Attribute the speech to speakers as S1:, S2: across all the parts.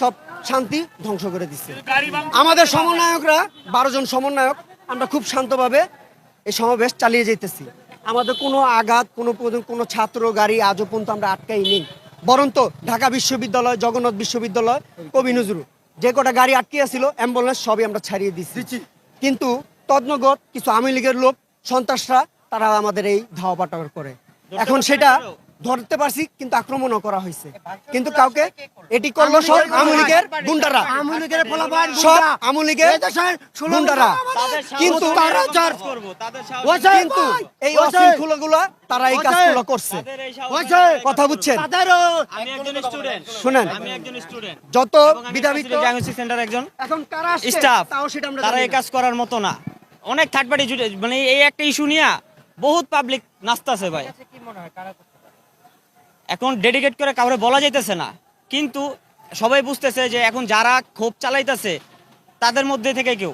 S1: সব শান্তি ধ্বংস করে দিচ্ছে। আমাদের সমন্বয়করা বারো জন সমন্বয়ক আমরা খুব শান্তভাবে এই সমাবেশ চালিয়ে যেতেছি আমাদের কোনো আঘাত কোনো কোনো ছাত্র গাড়ি আজও পর্যন্ত আমরা আটকাই নেই। বরন্ত ঢাকা বিশ্ববিদ্যালয় জগন্নাথ বিশ্ববিদ্যালয় কবি নজরুল যে কটা গাড়ি আটকে ছিল অ্যাম্বুলেন্স সবই আমরা ছাড়িয়ে দিচ্ছি। কিন্তু তদনগর কিছু আওয়ামী লীগের লোক সন্ত্রাসরা তারা আমাদের এই ধাওয়া করে। এখন সেটা ধরতে পারছি কিন্তু আক্রমণও করা হয়েছে। কিন্তু কাউকে এটি করল সব আওয়ামী লীগের গুন্ডারা।
S2: আওয়ামী লীগের পোলাপান
S1: সব
S2: ষোলো
S1: গুন্ডারা। কিন্তু
S2: তারা চার ওইসে,
S1: কিন্তু এই অশৃঙ্খলাগুলো তারা এই কাজগুলো করছে। কথা বুঝছেন?
S2: তাদেরও
S3: আমি একজন স্টুডেন্ট।
S1: শুনেন।
S3: আমি একজন স্টুডেন্ট।
S1: যত বিধাবিত
S3: ডায়াগনস্টিক সেন্টার একজন
S1: এখন কারা আসছে?
S3: স্টাফ।
S1: তাও সেটা আমরা
S3: তারা এই কাজ করার মতো না। অনেক থার্ড পার্টি মানে এই একটা ইস্যু নিয়ে বহুত পাবলিক নাচতেছে ভাই। এখন ডেডিকেট করে কাউরে বলা যাইতেছে না। কিন্তু সবাই বুঝতেছে যে এখন যারা ক্ষোভ চালাইতেছে তাদের মধ্যে থেকে কেউ।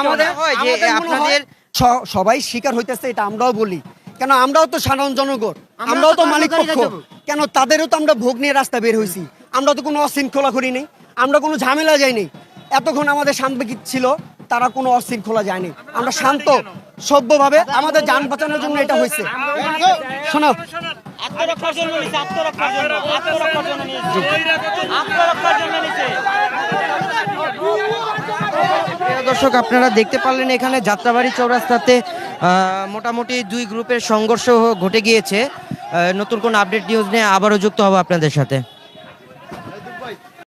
S1: আমাদের হয় যে আপনাদের সবাই শিকার হইতেছে এটা আমরাও বলি। কেন আমরাও তো সাধারণ জনগণ আমরাও তো মালিক পক্ষ। কেন তাদেরও তো আমরা ভোগ নিয়ে রাস্তা বের হয়েছি আমরা তো কোনো অশৃঙ্খলা করি নাই। আমরা কোনো ঝামেলা যাইনি এতক্ষণ আমাদের শান্তি ছিল তারা কোনো অশৃঙ্খলা যায়নি আমরা শান্ত সভ্যভাবে আমাদের যান বাঁচানোর জন্য এটা হয়েছে। শোনো
S3: আত্মরক্ষার জন্য নিয়েছে আত্মরক্ষার জন্য আত্মরক্ষার জন্য নিয়েছে। আত্মরক্ষার জন্য
S4: নিয়েছে। দর্শক আপনারা দেখতে পারলেন এখানে যাত্রাবাড়ি চৌরাস্তাতে মোটামুটি দুই গ্রুপের সংঘর্ষ ঘটে গিয়েছে। নতুন কোন আপডেট নিউজ নিয়ে আবারও যুক্ত হব আপনাদের সাথে।